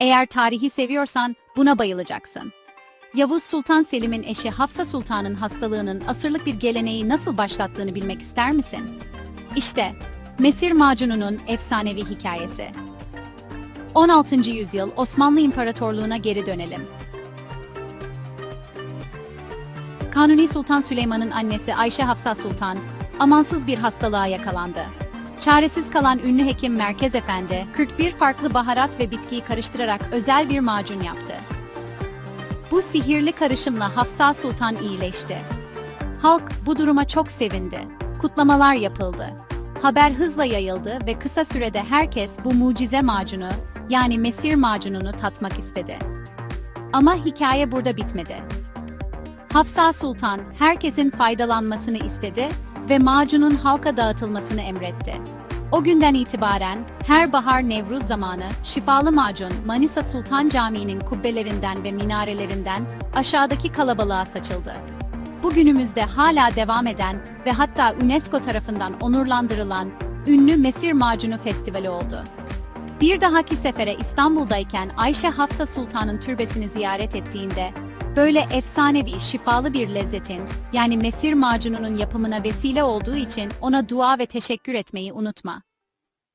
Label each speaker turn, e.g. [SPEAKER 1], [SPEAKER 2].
[SPEAKER 1] Eğer tarihi seviyorsan buna bayılacaksın. Yavuz Sultan Selim'in eşi Hafsa Sultan'ın hastalığının asırlık bir geleneği nasıl başlattığını bilmek ister misin? İşte, Mesir macununun efsanevi hikayesi. 16. yüzyıl Osmanlı İmparatorluğu'na geri dönelim. Kanuni Sultan Süleyman'ın annesi Ayşe Hafsa Sultan, amansız bir hastalığa yakalandı. Çaresiz kalan ünlü hekim Merkez Efendi, 41 farklı baharat ve bitkiyi karıştırarak özel bir macun yaptı. Bu sihirli karışımla Hafsa Sultan iyileşti. Halk bu duruma çok sevindi. Kutlamalar yapıldı. Haber hızla yayıldı ve kısa sürede herkes bu mucize macunu, yani Mesir macununu tatmak istedi. Ama hikaye burada bitmedi. Hafsa Sultan herkesin faydalanmasını istedi ve macunun halka dağıtılmasını emretti. O günden itibaren her bahar Nevruz zamanı şifalı macun Manisa Sultan Camii'nin kubbelerinden ve minarelerinden aşağıdaki kalabalığa saçıldı. Bugünümüzde hala devam eden ve hatta UNESCO tarafından onurlandırılan ünlü Mesir Macunu Festivali oldu. Bir dahaki sefere İstanbul'dayken Ayşe Hafsa Sultan'ın türbesini ziyaret ettiğinde böyle efsanevi, şifalı bir lezzetin yani mesir macununun yapımına vesile olduğu için ona dua ve teşekkür etmeyi unutma.